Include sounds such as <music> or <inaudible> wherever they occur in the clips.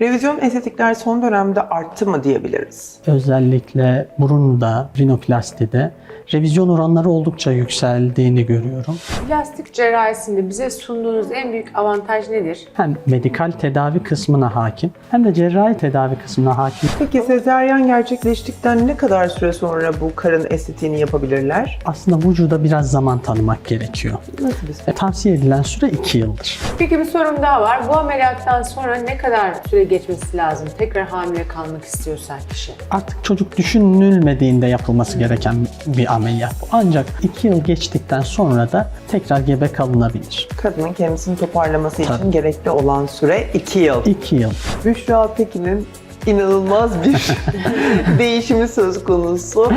Revizyon estetikler son dönemde arttı mı diyebiliriz? Özellikle burunda, rinoplastide revizyon oranları oldukça yükseldiğini görüyorum. Plastik cerrahisinde bize sunduğunuz en büyük avantaj nedir? Hem medikal tedavi kısmına hakim hem de cerrahi tedavi kısmına hakim. Peki sezaryen gerçekleştikten ne kadar süre sonra bu karın estetiğini yapabilirler? Aslında vücuda biraz zaman tanımak gerekiyor. Nasıl bir E, tavsiye edilen süre 2 yıldır. Peki bir sorum daha var. Bu ameliyattan sonra ne kadar süre geçmesi lazım? Tekrar hamile kalmak istiyorsa kişi. Artık çocuk düşünülmediğinde yapılması gereken bir ameliyat bu. Ancak 2 yıl geçtikten sonra da tekrar gebe kalınabilir. Kadının kendisini toparlaması için Tabii. gerekli olan süre 2 yıl. 2 yıl. Büşra Pekin'in inanılmaz bir <laughs> değişimi söz konusu.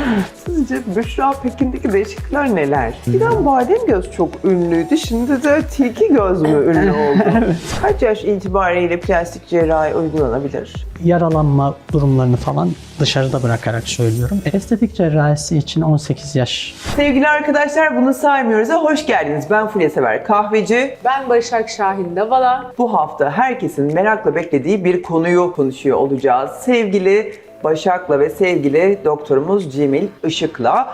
Sizce Büşra Pekin'deki değişiklikler neler? Eskiden badem göz çok ünlüydü. Şimdi de tilki göz mü <laughs> ünlü oldu? Kaç yaş itibariyle plastik cerrahi uygulanabilir? Yaralanma durumlarını falan dışarıda bırakarak söylüyorum. Estetik cerrahisi için 18 yaş Sevgili arkadaşlar bunu saymıyoruz'a hoş geldiniz. Ben Fulya Sever Kahveci. Ben Başak Şahin Davala. Bu hafta herkesin merakla beklediği bir konuyu konuşuyor olacağız. Sevgili Başak'la ve sevgili doktorumuz Cemil Işık'la.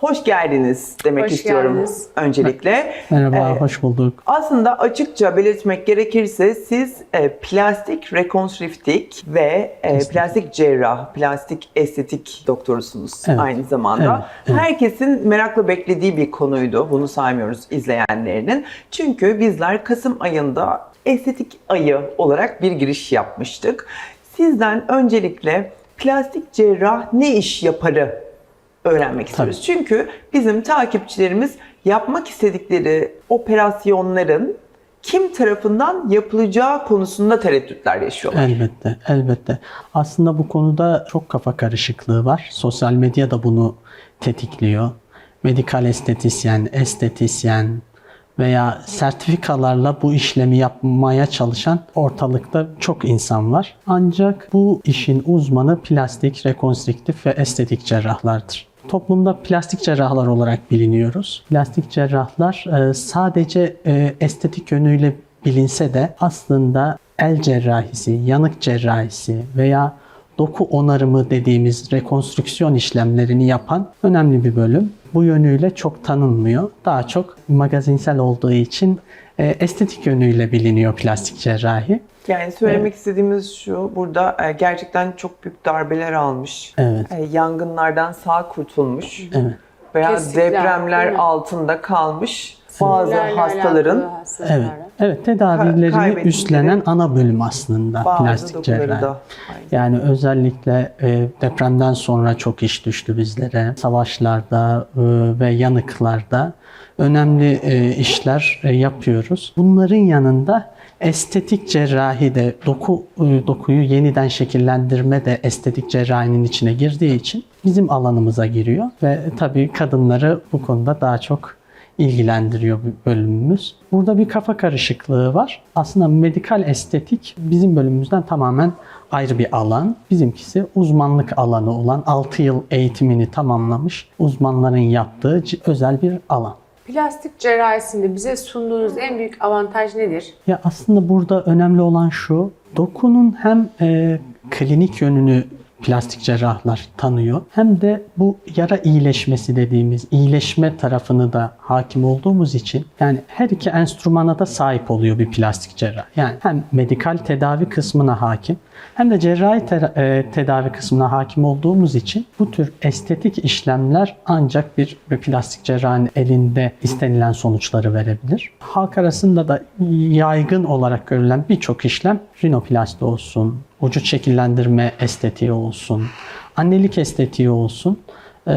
Hoş geldiniz demek Hoş istiyorum geldiniz. öncelikle. Merhaba, Ee, hoş bulduk. Aslında açıkça belirtmek gerekirse siz e, plastik rekonstrüktif ve e, plastik cerrah, plastik estetik doktorusunuz Evet. aynı zamanda. Evet, evet. Herkesin merakla beklediği bir konuydu. Bunu saymıyoruz izleyenlerinin. Çünkü bizler Kasım ayında estetik ayı olarak bir giriş yapmıştık. Sizden öncelikle plastik cerrah ne iş yaparı öğrenmek istiyoruz. Çünkü bizim takipçilerimiz yapmak istedikleri operasyonların kim tarafından yapılacağı konusunda tereddütler yaşıyorlar. Elbette, elbette. Aslında bu konuda çok kafa karışıklığı var. Sosyal medya da bunu tetikliyor. Medikal estetisyen, estetisyen veya sertifikalarla bu işlemi yapmaya çalışan ortalıkta çok insan var. Ancak bu işin uzmanı plastik, rekonstrüktif ve estetik cerrahlardır. Toplumda plastik cerrahlar olarak biliniyoruz. Plastik cerrahlar e, sadece e, estetik yönüyle bilinse de aslında el cerrahisi, yanık cerrahisi veya doku onarımı dediğimiz rekonstrüksiyon işlemlerini yapan önemli bir bölüm. Bu yönüyle çok tanınmıyor. Daha çok magazinsel olduğu için e, estetik yönüyle biliniyor plastik cerrahi. Yani söylemek istediğimiz şu, burada e, gerçekten çok büyük darbeler almış, Evet. e, yangınlardan sağ kurtulmuş Evet. veya Kesikler, depremler altında kalmış bazı Sinirlerle hastaların alakalı. Evet. Evet, tedavilerini kaybettikleri üstlenen ana bölüm aslında bazı plastik dokuları cerrahi. da. Yani özellikle e, depremden sonra çok iş düştü bizlere. Savaşlarda e, ve yanıklarda önemli e, işler e, yapıyoruz. Bunların yanında estetik cerrahi de doku e, dokuyu yeniden şekillendirme de estetik cerrahinin içine girdiği için bizim alanımıza giriyor ve tabii kadınları bu konuda daha çok ilgilendiriyor bu bölümümüz. Burada bir kafa karışıklığı var. Aslında medikal estetik bizim bölümümüzden tamamen ayrı bir alan. Bizimkisi uzmanlık alanı olan 6 yıl eğitimini tamamlamış uzmanların yaptığı özel bir alan. Plastik cerrahisinde bize sunduğunuz en büyük avantaj nedir? Ya aslında burada önemli olan şu, dokunun hem e, klinik yönünü plastik cerrahlar tanıyor hem de bu yara iyileşmesi dediğimiz iyileşme tarafını da hakim olduğumuz için yani her iki enstrümana da sahip oluyor bir plastik cerrah. Yani hem medikal tedavi kısmına hakim hem de cerrahi e, tedavi kısmına hakim olduğumuz için bu tür estetik işlemler ancak bir, bir plastik cerrahın elinde istenilen sonuçları verebilir. Halk arasında da yaygın olarak görülen birçok işlem rinoplasti olsun, vücut şekillendirme estetiği olsun, annelik estetiği olsun e,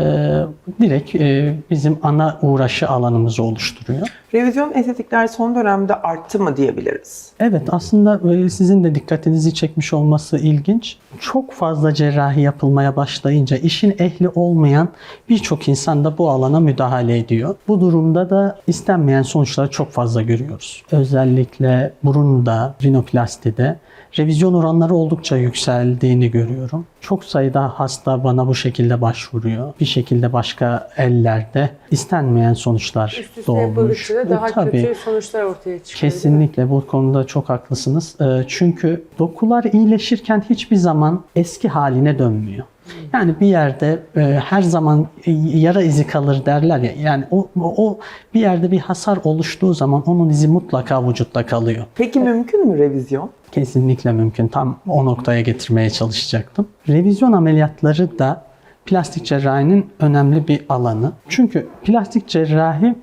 direkt e, bizim ana uğraşı alanımızı oluşturuyor. Revizyon estetikler son dönemde arttı mı diyebiliriz? Evet aslında e, sizin de dikkatinizi çekmiş olması ilginç. Çok fazla cerrahi yapılmaya başlayınca işin ehli olmayan birçok insan da bu alana müdahale ediyor. Bu durumda da istenmeyen sonuçları çok fazla görüyoruz. Özellikle burunda, rinoplastide revizyon oranları oldukça yükseldiğini görüyorum. Çok sayıda hasta bana bu şekilde başvuruyor. Bir şekilde başka ellerde istenmeyen sonuçlar Üst üste doğmuş. da daha E, Tabii. kötü sonuçlar ortaya çıkıyor. Kesinlikle bu konuda çok haklısınız. Ee, Çünkü dokular iyileşirken hiçbir zaman eski haline dönmüyor. Yani bir yerde e, her zaman e, yara izi kalır derler ya. Yani o, o bir yerde bir hasar oluştuğu zaman onun izi mutlaka vücutta kalıyor. Peki mümkün mü revizyon? Kesinlikle mümkün. Tam o noktaya getirmeye çalışacaktım. Revizyon ameliyatları da plastik cerrahinin önemli bir alanı. Çünkü plastik cerrahi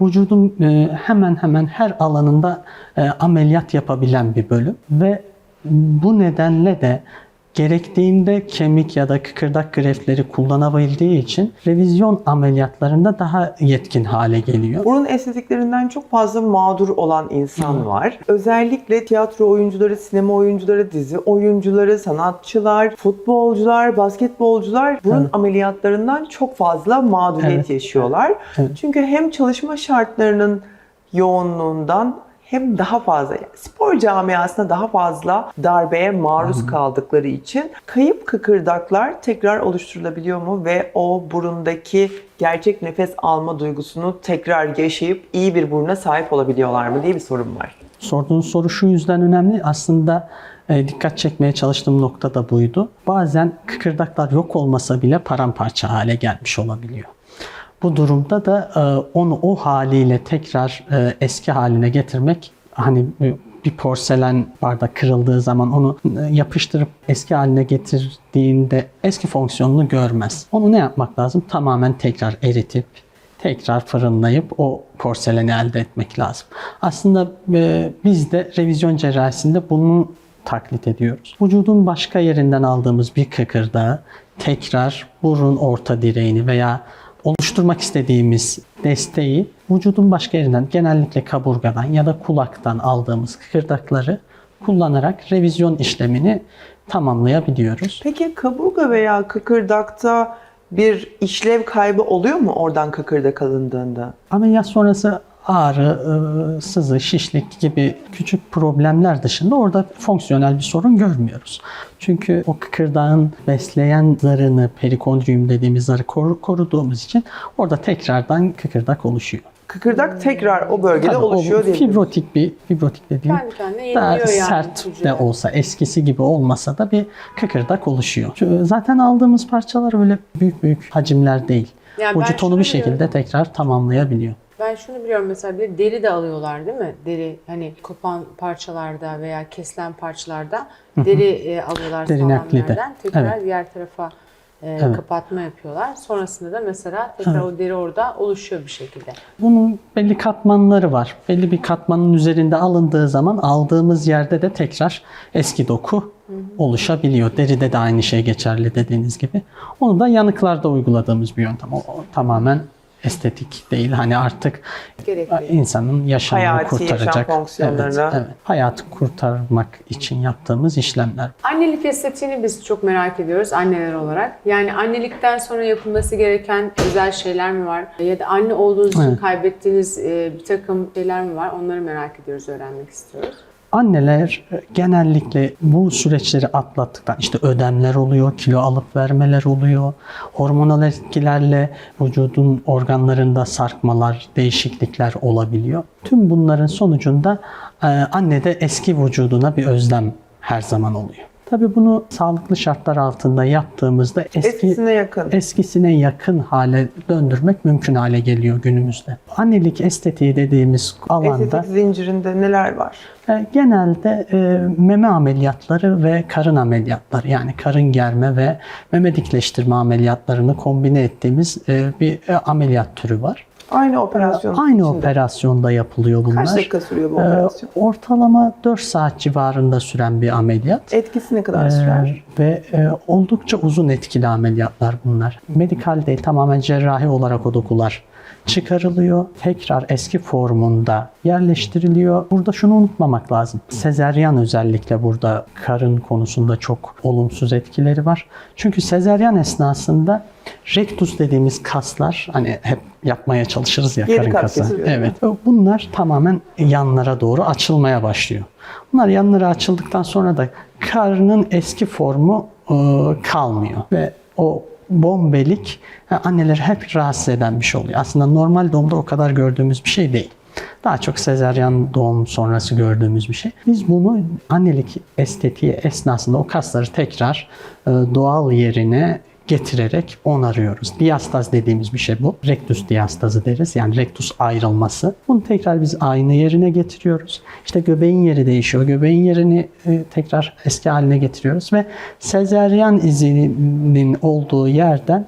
vücudun e, hemen hemen her alanında e, ameliyat yapabilen bir bölüm ve bu nedenle de gerektiğinde kemik ya da kıkırdak greftleri kullanabildiği için revizyon ameliyatlarında daha yetkin hale geliyor. Burun estetiklerinden çok fazla mağdur olan insan var. Özellikle tiyatro oyuncuları, sinema oyuncuları, dizi oyuncuları, sanatçılar, futbolcular, basketbolcular burun Evet. ameliyatlarından çok fazla mağduriyet Evet. yaşıyorlar. Evet. Çünkü hem çalışma şartlarının yoğunluğundan hem daha fazla yani spor camiasında daha fazla darbeye maruz kaldıkları için kayıp kıkırdaklar tekrar oluşturulabiliyor mu ve o burundaki gerçek nefes alma duygusunu tekrar yaşayıp iyi bir buruna sahip olabiliyorlar mı diye bir sorun var. Sorduğunuz soru şu yüzden önemli. Aslında e, dikkat çekmeye çalıştığım nokta da buydu. Bazen kıkırdaklar yok olmasa bile paramparça hale gelmiş olabiliyor. Bu durumda da e, onu o haliyle tekrar e, eski haline getirmek hani e, bir porselen bardak kırıldığı zaman onu yapıştırıp eski haline getirdiğinde eski fonksiyonunu görmez. Onu ne yapmak lazım? Tamamen tekrar eritip tekrar fırınlayıp o porseleni elde etmek lazım. Aslında biz de revizyon cerrahisinde bunu taklit ediyoruz. Vücudun başka yerinden aldığımız bir kıkırdağı tekrar burun orta direğini veya oluşturmak istediğimiz desteği vücudun başka yerinden genellikle kaburgadan ya da kulaktan aldığımız kıkırdakları kullanarak revizyon işlemini tamamlayabiliyoruz. Peki kaburga veya kıkırdakta bir işlev kaybı oluyor mu oradan kıkırdak alındığında? Ameliyat sonrası ağrı, ıı, sızı, şişlik gibi küçük problemler dışında orada fonksiyonel bir sorun görmüyoruz. Çünkü o kıkırdağın besleyen zarını, perikondrium dediğimiz zarı koru- koruduğumuz için orada tekrardan kıkırdak oluşuyor. Kıkırdak tekrar o bölgede Tabii oluşuyor diye. fibrotik bir, fibrotik dediğim Kendi daha yeniliyor yani sert hücre. de olsa, eskisi gibi olmasa da bir kıkırdak oluşuyor. Çünkü Zaten aldığımız parçalar öyle büyük büyük hacimler değil. Yani ben Vücut onu şunu bir şekilde tekrar tamamlayabiliyor. Ben şunu biliyorum mesela bir de deri de alıyorlar değil mi? Deri hani kopan parçalarda veya kesilen parçalarda deri e, alıyorlar Deri sağlam nakli de. yerden. Tekrar Evet. diğer tarafa e, Evet. kapatma yapıyorlar. Sonrasında da mesela tekrar Evet. o deri orada oluşuyor bir şekilde. Bunun belli katmanları var. Belli bir katmanın üzerinde alındığı zaman aldığımız yerde de tekrar eski doku oluşabiliyor. Deride de aynı şey geçerli dediğiniz gibi. Onu da yanıklarda uyguladığımız bir yöntem. O, o tamamen estetik değil. Hani artık Gerekli. insanın yaşamını Hayati yaşam kurtaracak. fonksiyonlarına. Evet, evet. Hayatı kurtarmak için yaptığımız işlemler. Annelik estetiğini biz çok merak ediyoruz anneler olarak. Yani annelikten sonra yapılması gereken özel şeyler mi var? Ya da anne olduğunuz için Evet. kaybettiğiniz e, bir takım şeyler mi var? Onları merak ediyoruz, öğrenmek istiyoruz. Anneler genellikle bu süreçleri atlattıktan işte ödemler oluyor, kilo alıp vermeler oluyor, hormonal etkilerle vücudun organlarında sarkmalar, değişiklikler olabiliyor. Tüm bunların sonucunda e, annede eski vücuduna bir özlem her zaman oluyor. Tabii bunu sağlıklı şartlar altında yaptığımızda eski Eskisine yakın. eskisine yakın hale döndürmek mümkün hale geliyor günümüzde. Annelik estetiği dediğimiz alanda Estetik zincirinde neler var? e, Genelde e, meme ameliyatları ve karın ameliyatları yani karın germe ve meme dikleştirme ameliyatlarını kombine ettiğimiz e, bir e, ameliyat türü var. Aynı operasyon Aynı içinde. operasyonda yapılıyor bunlar. Kaç dakika sürüyor bu E, operasyon? ortalama 4 saat civarında süren bir ameliyat. Etkisi ne kadar Ee, sürer? ve e, oldukça uzun etkili ameliyatlar bunlar. Medikal değil tamamen cerrahi olarak o dokular çıkarılıyor. Tekrar eski formunda yerleştiriliyor. Burada şunu unutmamak lazım. Sezeryan özellikle burada karın konusunda çok olumsuz etkileri var. Çünkü sezeryan esnasında rektus dediğimiz kaslar hani hep yapmaya çalışırız ya Geri karın kası. Evet. Bunlar tamamen yanlara doğru açılmaya başlıyor. Bunlar yanlara açıldıktan sonra da karnın eski formu e, kalmıyor ve o bombelik e, anneleri hep rahatsız eden bir şey oluyor. Aslında normal doğumda o kadar gördüğümüz bir şey değil. Daha çok sezaryen doğum sonrası gördüğümüz bir şey. Biz bunu annelik estetiği esnasında o kasları tekrar e, doğal yerine getirerek onarıyoruz. Diastaz dediğimiz bir şey bu. Rectus diastazı deriz. Yani rectus ayrılması. Bunu tekrar biz aynı yerine getiriyoruz. İşte göbeğin yeri değişiyor. Göbeğin yerini e, tekrar eski haline getiriyoruz ve sezeryan izinin olduğu yerden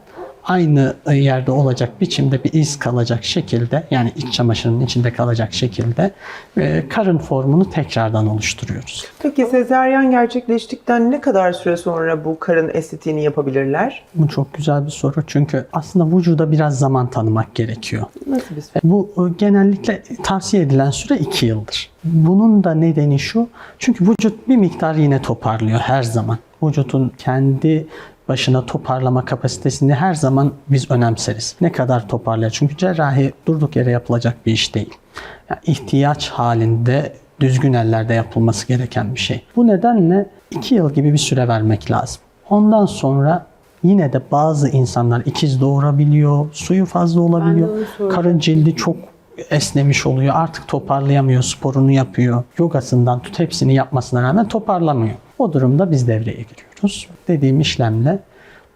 aynı yerde olacak biçimde bir iz kalacak şekilde yani iç çamaşırının içinde kalacak şekilde e, karın formunu tekrardan oluşturuyoruz. Peki sezeryan gerçekleştikten ne kadar süre sonra bu karın estetiğini yapabilirler? Bu çok güzel bir soru çünkü aslında vücuda biraz zaman tanımak gerekiyor. Nasıl bir Bu e, genellikle tavsiye edilen süre 2 yıldır. Bunun da nedeni şu. Çünkü vücut bir miktar yine toparlıyor her zaman. Vücutun kendi başına toparlama kapasitesini her zaman biz önemseriz. Ne kadar toparlıyor? Çünkü cerrahi durduk yere yapılacak bir iş değil. Yani ihtiyaç halinde düzgün ellerde yapılması gereken bir şey. Bu nedenle 2 yıl gibi bir süre vermek lazım. Ondan sonra yine de bazı insanlar ikiz doğurabiliyor, suyu fazla olabiliyor. Karın cildi çok esnemiş oluyor. Artık toparlayamıyor, sporunu yapıyor. Yogasından tut hepsini yapmasına rağmen toparlamıyor. O durumda biz devreye giriyoruz. Dediğim işlemle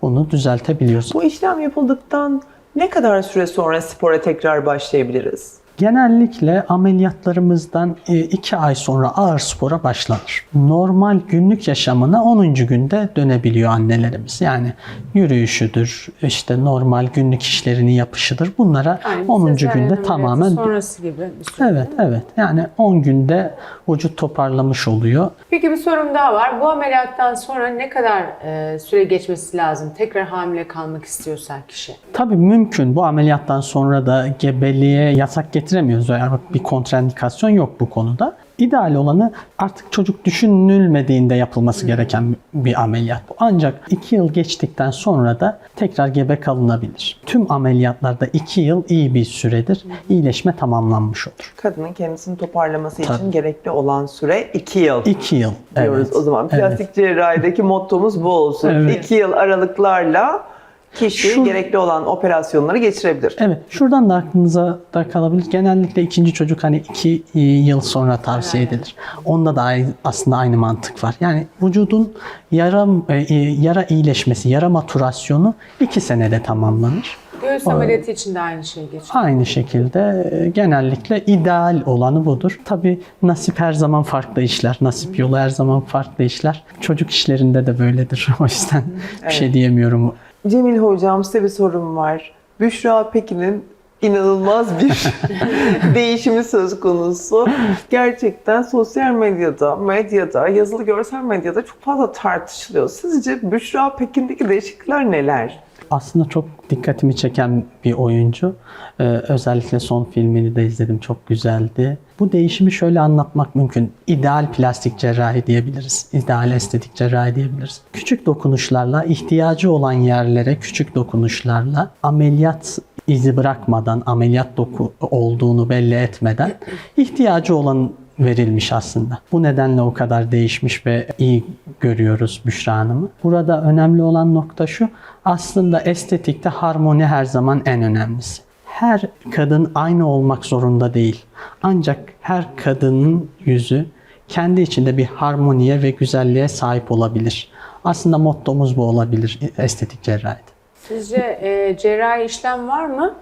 bunu düzeltebiliyoruz. Bu işlem yapıldıktan ne kadar süre sonra spora tekrar başlayabiliriz? Genellikle ameliyatlarımızdan 2 ay sonra ağır spora başlanır. Normal günlük yaşamına 10. günde dönebiliyor annelerimiz. Yani yürüyüşüdür, işte normal günlük işlerini yapışıdır. Bunlara Yani 10. sezaryen günde tamamen sonrası gibi bir süre. Evet, evet. Yani 10 günde vücut toparlamış oluyor. Peki bir sorum daha var. Bu ameliyattan sonra ne kadar e, süre geçmesi lazım? Tekrar hamile kalmak istiyorsa kişi. Tabii mümkün. Bu ameliyattan sonra da gebeliğe yasak getiremiyoruz. Yani bir kontraindikasyon yok bu konuda. İdeal olanı artık çocuk düşünülmediğinde yapılması gereken bir ameliyat. Ancak 2 yıl geçtikten sonra da tekrar gebe kalınabilir. Tüm ameliyatlarda 2 yıl iyi bir süredir. İyileşme tamamlanmış olur. Kadının kendisini toparlaması için Tabii. gerekli olan süre 2 yıl. 2 yıl. diyoruz evet. o zaman. Plastik cerrahideki mottomuz bu olsun. Evet. 2 yıl aralıklarla kişi Şu- gerekli olan operasyonları geçirebilir. Evet, şuradan da aklınıza da kalabilir. Genellikle ikinci çocuk hani iki e, yıl sonra tavsiye edilir. Onda da aslında aynı mantık var. Yani vücudun yara, e, e, yara iyileşmesi, yara maturasyonu iki senede tamamlanır. Göğüs ameliyatı için de aynı şey geçiyor. Aynı şekilde genellikle ideal olanı budur. Tabi nasip her zaman farklı işler. Nasip yolu her zaman farklı işler. Çocuk işlerinde de böyledir. <laughs> O yüzden bir şey diyemiyorum. Cemil Hocam size bir sorum var. Büşra Pekin'in inanılmaz bir <laughs> değişimi söz konusu. Gerçekten sosyal medyada, medyada, yazılı görsel medyada çok fazla tartışılıyor. Sizce Büşra Pekin'deki değişiklikler neler? aslında çok dikkatimi çeken bir oyuncu. Ee, özellikle son filmini de izledim. Çok güzeldi. Bu değişimi şöyle anlatmak mümkün. İdeal plastik cerrahi diyebiliriz. İdeal estetik cerrahi diyebiliriz. Küçük dokunuşlarla, ihtiyacı olan yerlere küçük dokunuşlarla ameliyat izi bırakmadan, ameliyat doku olduğunu belli etmeden ihtiyacı olan verilmiş aslında. Bu nedenle o kadar değişmiş ve iyi görüyoruz Büşra Hanım'ı. Burada önemli olan nokta şu, aslında estetikte harmoni her zaman en önemlisi. Her kadın aynı olmak zorunda değil. Ancak her kadının yüzü kendi içinde bir harmoniye ve güzelliğe sahip olabilir. Aslında mottomuz bu olabilir estetik cerrahide. Sizce e, cerrahi işlem var mı?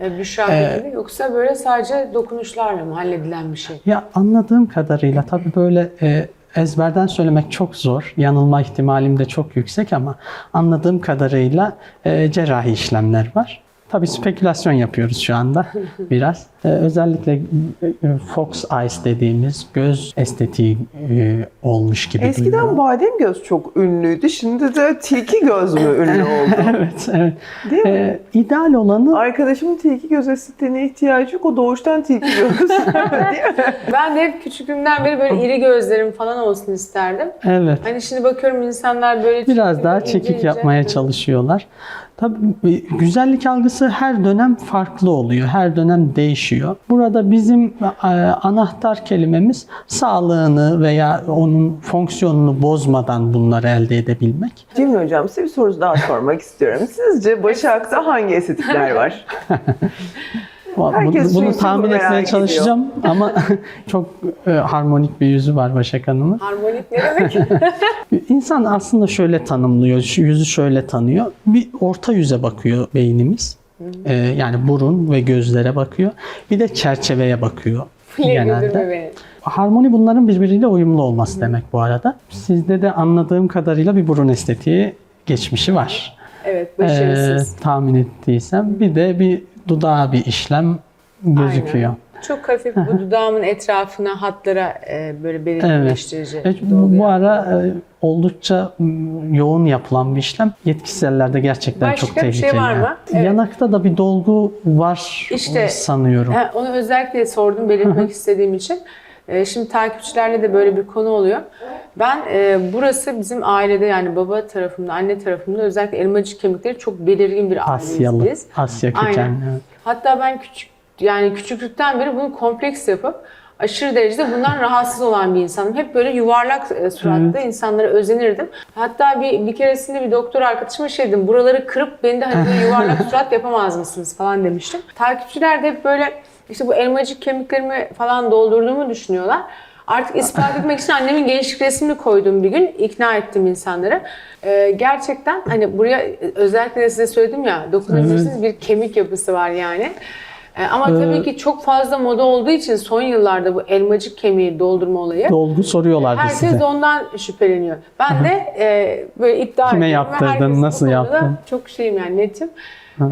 E, Büşra Pekin'de yoksa böyle sadece dokunuşlarla mı halledilen bir şey? Ya anladığım kadarıyla tabii böyle e, ezberden söylemek çok zor. Yanılma ihtimalim de çok yüksek ama anladığım kadarıyla e, cerrahi işlemler var. Tabii spekülasyon yapıyoruz şu anda biraz. E, özellikle e, Fox Eyes dediğimiz göz estetiği e, olmuş gibi Eskiden duyuyorum. badem göz çok ünlüydü. Şimdi de tilki göz mü ünlü <laughs> oldu? evet, evet. Değil mi? E, ideal olanı Arkadaşımın tilki göz estetiğine ihtiyacı yok. O doğuştan tilki göz. <laughs> Değil mi? Ben de hep küçüklüğümden beri böyle iri gözlerim falan olsun isterdim. evet. Hani şimdi bakıyorum insanlar böyle Biraz daha çekik ince. yapmaya çalışıyorlar. Tabii güzellik algısı her dönem farklı oluyor. Her dönem değişiyor. Değişiyor. Burada bizim e, anahtar kelimemiz sağlığını veya onun fonksiyonunu bozmadan bunları elde edebilmek. Cemil Hocam size bir soru daha sormak istiyorum. Sizce Başak'ta hangi estetikler var? <laughs> Herkes bunu tahmin bunu merak etmeye ediyor. çalışacağım ama <laughs> çok e, harmonik bir yüzü var Başak Hanım'ın. Harmonik ne demek? <laughs> İnsan aslında şöyle tanımlıyor, yüzü şöyle tanıyor. Bir orta yüze bakıyor beynimiz. Ee, yani burun ve gözlere bakıyor. Bir de çerçeveye bakıyor <laughs> genelde. Harmoni bunların birbiriyle uyumlu olması demek bu arada. Sizde de anladığım kadarıyla bir burun estetiği geçmişi var. Evet, başarısız. Ee, tahmin ettiysem. Bir de bir dudağa bir işlem gözüküyor. Çok hafif bu dudağımın etrafına hatlara e, böyle belirginleştirici Evet, dolgu bu, ara e, oldukça yoğun yapılan bir işlem. Yetkisellerde gerçekten Başka çok bir şey tehlikeli. var mı? Evet. Yanakta da bir dolgu var İşte, sanıyorum. Ha, onu özellikle sordum belirtmek istediğim için. E, şimdi takipçilerle de böyle bir konu oluyor. Ben e, burası bizim ailede yani baba tarafımda, anne tarafımda özellikle elmacık kemikleri çok belirgin bir Asyalı, aileyiz. Asya Aynen. kökenli. evet. Hatta ben küçük yani küçüklükten beri bunu kompleks yapıp aşırı derecede bundan <laughs> rahatsız olan bir insanım. Hep böyle yuvarlak e, suratlı insanlara özenirdim. Hatta bir bir keresinde bir doktor arkadaşıma şey dedim. Buraları kırıp beni de hani böyle yuvarlak <laughs> surat yapamaz mısınız falan demiştim. Takipçiler de hep böyle işte bu elmacık kemiklerimi falan doldurduğumu düşünüyorlar. Artık ispat etmek için annemin gençlik resmini koyduğum bir gün ikna ettim insanları. Ee, gerçekten hani buraya özellikle de size söyledim ya dokunabilirsiniz bir kemik yapısı var yani. Ee, ama tabii ki çok fazla moda olduğu için son yıllarda bu elmacık kemiği doldurma olayı Dolgu soruyorlardı herkes size. de ondan şüpheleniyor. Ben de e, böyle iddia Kime ediyorum ve yaptırdın, herkes nasıl yaptın? Çok şeyim yani netim.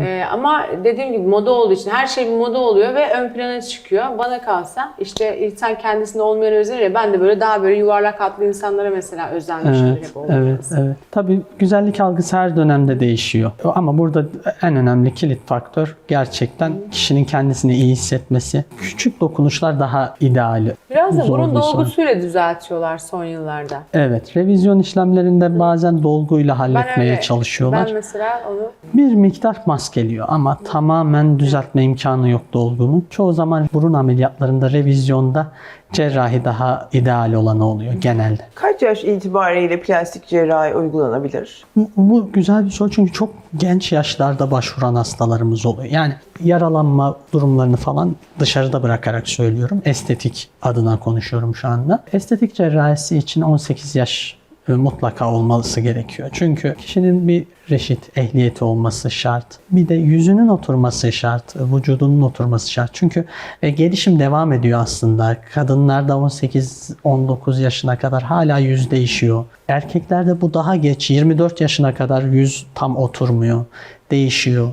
Ee, ama dediğim gibi moda olduğu için her şey bir moda oluyor ve ön plana çıkıyor. Bana kalsa işte insan kendisinde olmayan özenir ya ben de böyle daha böyle yuvarlak hatlı insanlara mesela özenmişimdir Evet, hep evet, evet. Tabii güzellik algısı her dönemde değişiyor. Ama burada en önemli kilit faktör gerçekten kişinin kendisini iyi hissetmesi. Küçük dokunuşlar daha ideali. Biraz da burun dolgusuyla düzeltiyorlar son yıllarda. Evet, revizyon işlemlerinde bazen dolguyla halletmeye öyle- çalışıyorlar. Ben mesela onu Bir miktar maskeliyor ama tamamen düzeltme imkanı yok dolgunun. Çoğu zaman burun ameliyatlarında, revizyonda cerrahi daha ideal olanı oluyor genelde. Kaç yaş itibariyle plastik cerrahi uygulanabilir? Bu, bu güzel bir soru çünkü çok genç yaşlarda başvuran hastalarımız oluyor. Yani yaralanma durumlarını falan dışarıda bırakarak söylüyorum. Estetik adına konuşuyorum şu anda. Estetik cerrahisi için 18 yaş mutlaka olması gerekiyor. Çünkü kişinin bir reşit ehliyeti olması şart. Bir de yüzünün oturması şart, e, vücudunun oturması şart. Çünkü e, gelişim devam ediyor aslında. Kadınlarda 18-19 yaşına kadar hala yüz değişiyor. Erkeklerde bu daha geç, 24 yaşına kadar yüz tam oturmuyor, değişiyor.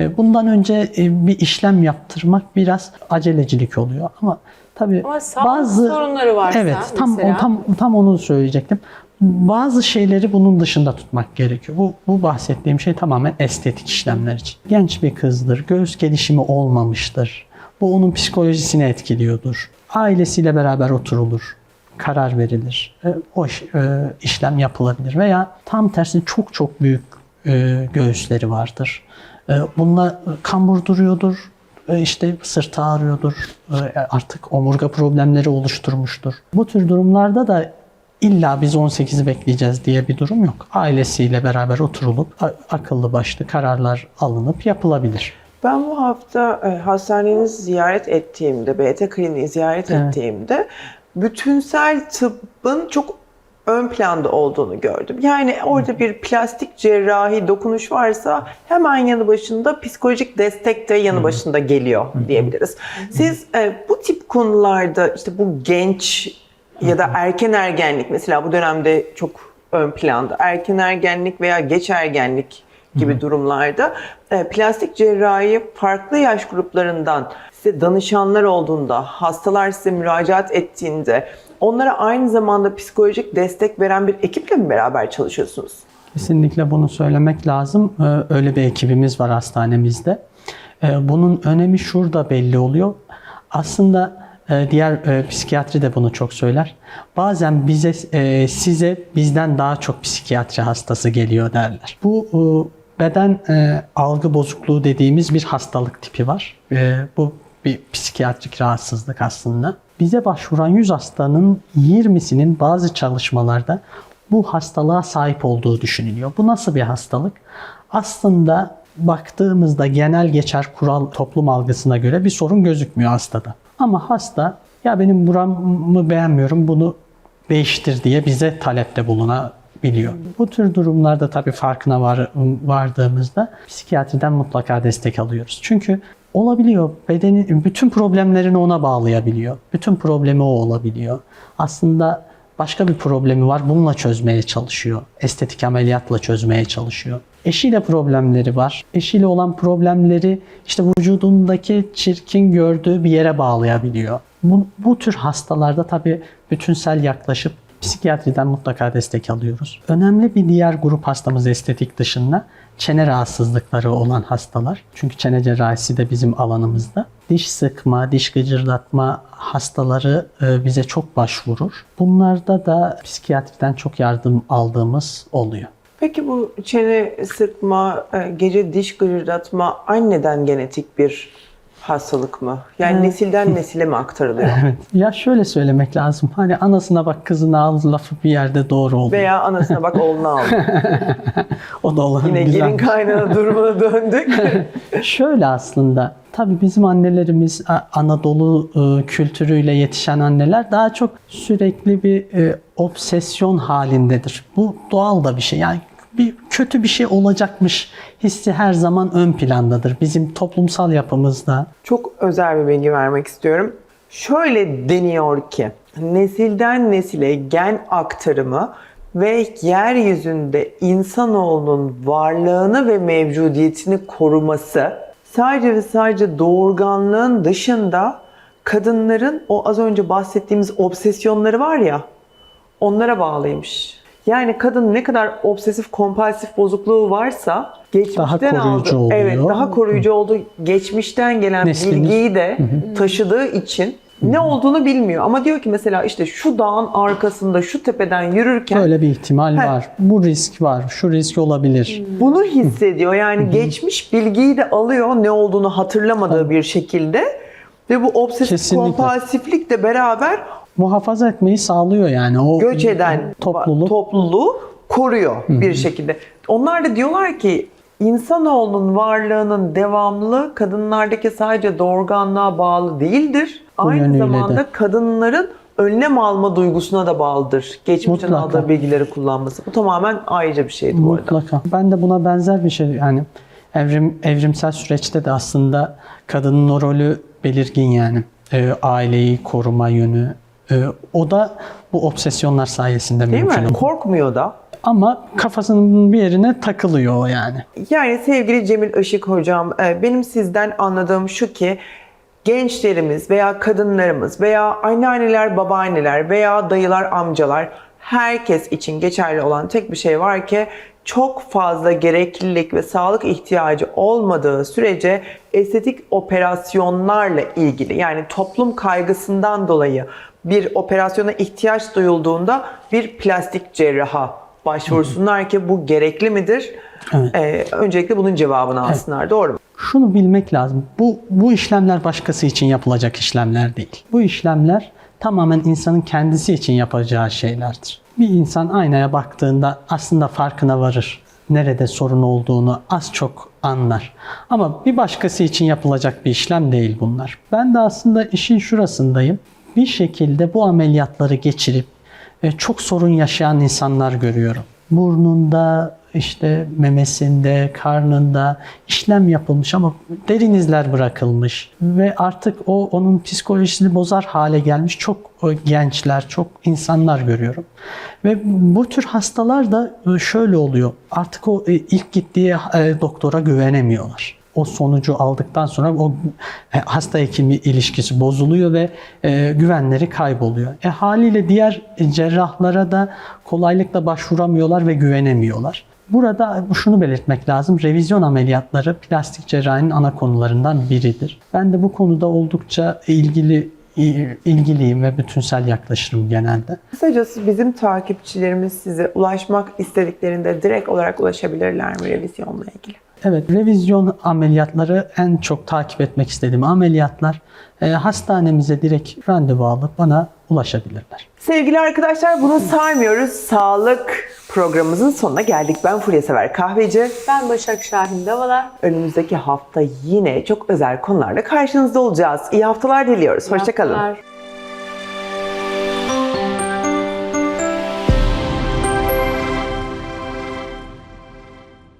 E, Bundan önce e, bir işlem yaptırmak biraz acelecilik oluyor ama tabii Ama bazı sorunları varsa Evet, tam mesela- tam tam onu söyleyecektim. Bazı şeyleri bunun dışında tutmak gerekiyor. Bu, bu bahsettiğim şey tamamen estetik işlemler için. Genç bir kızdır, göğüs gelişimi olmamıştır. Bu onun psikolojisini etkiliyordur. Ailesiyle beraber oturulur, karar verilir. E, O iş- e, işlem yapılabilir veya tam tersi çok çok büyük e, göğüsleri vardır. E, Bununla kambur duruyordur, e, işte sırtı ağrıyordur, e, artık omurga problemleri oluşturmuştur. Bu tür durumlarda da illa biz 18'i bekleyeceğiz diye bir durum yok. Ailesiyle beraber oturulup akıllı başlı kararlar alınıp yapılabilir. Ben bu hafta e, hastanenizi ziyaret ettiğimde, BT kliniği ziyaret Evet. ettiğimde bütünsel tıbbın çok ön planda olduğunu gördüm. Yani orada bir plastik cerrahi dokunuş varsa hemen yanı başında psikolojik destek de yanı başında geliyor diyebiliriz. Siz e, bu tip konularda işte bu genç ya da erken ergenlik mesela bu dönemde çok ön planda. Erken ergenlik veya geç ergenlik gibi durumlarda e, plastik cerrahi farklı yaş gruplarından size danışanlar olduğunda, hastalar size müracaat ettiğinde onlara aynı zamanda psikolojik destek veren bir ekiple mi beraber çalışıyorsunuz? Kesinlikle bunu söylemek lazım. Ee, Öyle bir ekibimiz var hastanemizde. Ee, Bunun önemi şurada belli oluyor. Aslında diğer e, psikiyatri de bunu çok söyler. Bazen bize e, size bizden daha çok psikiyatri hastası geliyor derler. Bu e, beden algı bozukluğu dediğimiz bir hastalık tipi var. Bu bir psikiyatrik rahatsızlık aslında. Bize başvuran 100 hastanın 20'sinin bazı çalışmalarda bu hastalığa sahip olduğu düşünülüyor. Bu nasıl bir hastalık? Aslında baktığımızda genel geçer kural toplum algısına göre bir sorun gözükmüyor hastada. Ama hasta ya benim buramı beğenmiyorum bunu değiştir diye bize talepte bulunabiliyor. Bu tür durumlarda tabii farkına var, vardığımızda psikiyatriden mutlaka destek alıyoruz. Çünkü olabiliyor. Bedeni bütün problemlerini ona bağlayabiliyor. Bütün problemi o olabiliyor. Aslında başka bir problemi var. Bununla çözmeye çalışıyor. Estetik ameliyatla çözmeye çalışıyor. Eşiyle problemleri var. Eşiyle olan problemleri işte vücudundaki çirkin gördüğü bir yere bağlayabiliyor. Bu, bu tür hastalarda tabii bütünsel yaklaşıp psikiyatriden mutlaka destek alıyoruz. Önemli bir diğer grup hastamız estetik dışında çene rahatsızlıkları olan hastalar. Çünkü çene cerrahisi de bizim alanımızda. Diş sıkma, diş gıcırdatma hastaları e, bize çok başvurur. Bunlarda da psikiyatriden çok yardım aldığımız oluyor. Peki bu çene sıkma, e, gece diş gıcırdatma anneden genetik bir hastalık mı? Yani nesilden <laughs> nesile mi aktarılıyor? Evet. Ya şöyle söylemek lazım. Hani anasına bak kızına al lafı bir yerde doğru oluyor. Veya anasına bak oğluna al. <laughs> o da olan Yine güzel. gelin kaynana durumuna döndük. <laughs> Şöyle aslında tabii bizim annelerimiz Anadolu e, kültürüyle yetişen anneler daha çok sürekli bir e, obsesyon halindedir. Bu doğal da bir şey. Yani bir kötü bir şey olacakmış hissi her zaman ön plandadır. Bizim toplumsal yapımızda Çok özel bir bilgi vermek istiyorum. Şöyle deniyor ki nesilden nesile gen aktarımı ve yeryüzünde insanoğlunun varlığını ve mevcudiyetini koruması sadece ve sadece doğurganlığın dışında kadınların o az önce bahsettiğimiz obsesyonları var ya onlara bağlıymış. Yani kadın ne kadar obsesif kompulsif bozukluğu varsa geçmişten Daha koruyucu aldığı, oluyor. evet daha koruyucu olduğu geçmişten gelen Neslini- bilgiyi de taşıdığı için ne olduğunu bilmiyor. Ama diyor ki mesela işte şu dağın arkasında şu tepeden yürürken böyle bir ihtimal Heh. var. Bu risk var. Şu risk olabilir. bunu hissediyor. Yani geçmiş bilgiyi de alıyor ne olduğunu hatırlamadığı bir şekilde ve bu obsesif Kesinlikle. kompulsiflikle beraber Muhafaza etmeyi sağlıyor yani. O göç eden topluluk topluluğu koruyor bir şekilde. Onlar da diyorlar ki insanoğlunun varlığının devamlı kadınlardaki sadece doğurganlığa bağlı değildir. Bu Aynı zamanda de. kadınların önlem alma duygusuna da bağlıdır. Geçmişten Mutlaka. aldığı bilgileri kullanması. Bu tamamen ayrıca bir şeydi bu arada. Mutlaka. Ben de buna benzer bir şey yani evrim evrimsel süreçte de aslında kadının rolü belirgin yani. Ee, aileyi koruma yönü. Ee, o da bu obsesyonlar sayesinde Değil mümkün mi? oldu. Korkmuyor da. Ama kafasının bir yerine takılıyor o yani. Yani sevgili Cemil Işık hocam, e, benim sizden anladığım şu ki gençlerimiz veya kadınlarımız veya anneanneler, babaanneler veya dayılar, amcalar herkes için geçerli olan tek bir şey var ki çok fazla gereklilik ve sağlık ihtiyacı olmadığı sürece estetik operasyonlarla ilgili yani toplum kaygısından dolayı bir operasyona ihtiyaç duyulduğunda bir plastik cerraha başvursunlar ki bu gerekli midir? Evet. Ee, öncelikle bunun cevabını alsınlar. Doğru mu? Şunu bilmek lazım. Bu bu işlemler başkası için yapılacak işlemler değil. Bu işlemler tamamen insanın kendisi için yapacağı şeylerdir. Bir insan aynaya baktığında aslında farkına varır. Nerede sorun olduğunu az çok anlar. Ama bir başkası için yapılacak bir işlem değil bunlar. Ben de aslında işin şurasındayım. Bir şekilde bu ameliyatları geçirip e, çok sorun yaşayan insanlar görüyorum. Burnunda, işte memesinde, karnında işlem yapılmış ama derin izler bırakılmış ve artık o onun psikolojisini bozar hale gelmiş çok e, gençler, çok insanlar görüyorum. Ve bu tür hastalar da e, şöyle oluyor. Artık o ilk gittiği doktora güvenemiyorlar o sonucu aldıktan sonra o e, hasta hekimi ilişkisi bozuluyor ve e, güvenleri kayboluyor. E, haliyle diğer cerrahlara da kolaylıkla başvuramıyorlar ve güvenemiyorlar. Burada şunu belirtmek lazım. Revizyon ameliyatları plastik cerrahinin ana konularından biridir. Ben de bu konuda oldukça ilgili ilgiliyim ve bütünsel yaklaşırım genelde. Kısacası bizim takipçilerimiz size ulaşmak istediklerinde direkt olarak ulaşabilirler mi revizyonla ilgili? Evet, revizyon ameliyatları en çok takip etmek istediğim ameliyatlar. E, hastanemize direkt randevu alıp bana ulaşabilirler. Sevgili arkadaşlar bunu saymıyoruz. Sağlık programımızın sonuna geldik. Ben Fulya Sever Kahveci. Ben Başak Şahin Davala. Önümüzdeki hafta yine çok özel konularla karşınızda olacağız. İyi haftalar diliyoruz. Hoşçakalın. haftalar.